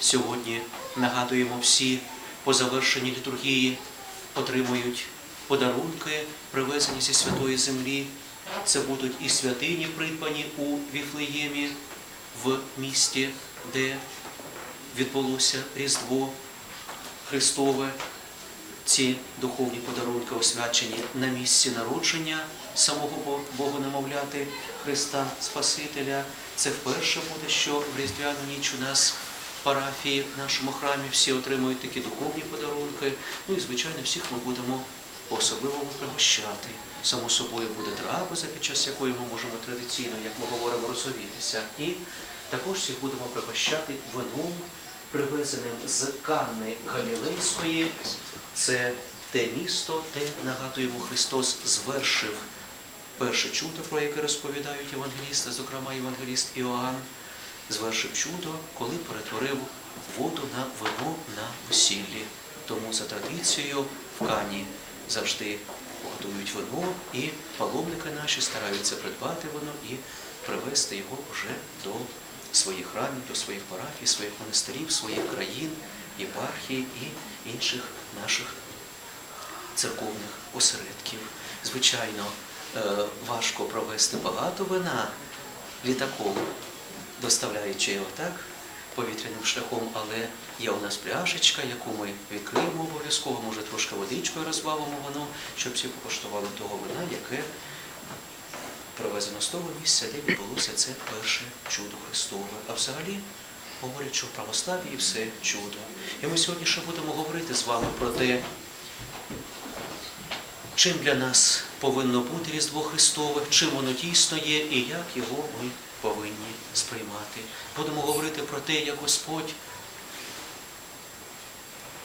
сьогодні нагадуємо всі по завершенні літургії отримують подарунки, привезені зі святої землі. Це будуть і святині, придбані у Віфлеємі в місті, де відбулося Різдво Христове. Ці духовні подарунки освячені на місці народження самого Бо- Бога-немовляти Христа Спасителя. Це вперше буде, що в Різдвяну ніч у нас парафії, в нашому храмі всі отримують такі духовні подарунки. Ну і звичайно, всіх ми будемо по-особливому пригощати. Само собою буде трапеза, під час якої ми можемо традиційно, як ми говоримо, розовітися. І також всіх будемо пригощати вином, привезеним з Канни Галілейської. Це те місто, де, нагадуємо, Христос звершив перше чудо, про яке розповідають євангелісти, зокрема євангеліст Іоанн, звершив чудо, коли перетворив воду на вино на весіллі. Тому за традицією в Кані завжди готують вино, і паломники наші стараються придбати вино і привезти його вже до своїх храмів, до своїх парафій, своїх монастирів, своїх країн, єпархій і інших наших церковних осередків. Звичайно, е, важко провести багато вина літаком, доставляючи його так повітряним шляхом, але є у нас пляшечка, яку ми відкриємо обов'язково, може трошки водичкою розбавимо воно, щоб всі покуштували того вина, яке привезено з того місця, де відбулося це перше чудо Христове. А взагалі говорять, що в православ'ї все чудо. І ми сьогодні ще будемо говорити з вами про те, чим для нас повинно бути Різдво Христове, чим воно дійсно є і як його ми повинні сприймати. Будемо говорити про те, як Господь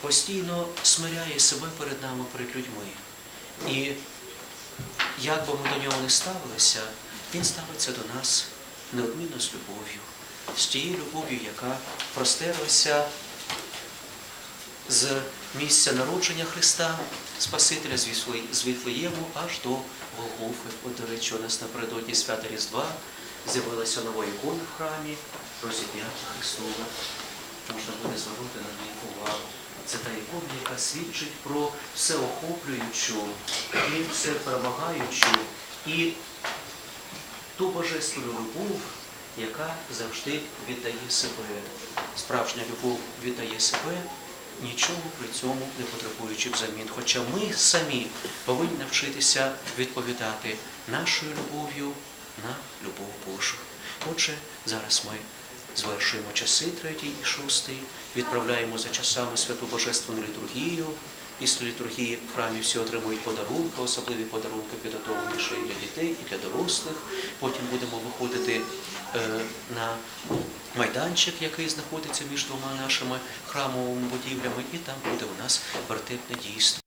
постійно смиряє себе перед нами, перед людьми. І як би ми до нього не ставилися, він ставиться до нас неодмінно з любов'ю, з тією любов'ю, яка простерлася з місця народження Христа, Спасителя з Віфлеєму аж до Голгофи. От, до речі, у нас напередодні свята Різдва з'явилася нова ікона в храмі розіп'яття Христова. Можна буде звернути на неї увагу. Це та ікона, яка свідчить про всеохоплюючу і всеперемагаючу і ту божественну любов, яка завжди віддає себе. Справжня любов віддає себе, нічого при цьому не потребуючи взамін. Хоча ми самі повинні навчитися відповідати нашою любов'ю на Божу. Отже, зараз ми звершуємо часи третій і шостий, відправляємо за часами святу Божественну літургію. Після літургії в храмі всі отримують подарунки, особливі подарунки підготовлені ще і для дітей, і для дорослих. Потім будемо виходити е, на майданчик, який знаходиться між двома нашими храмовими будівлями, і там буде у нас вертепне дійство.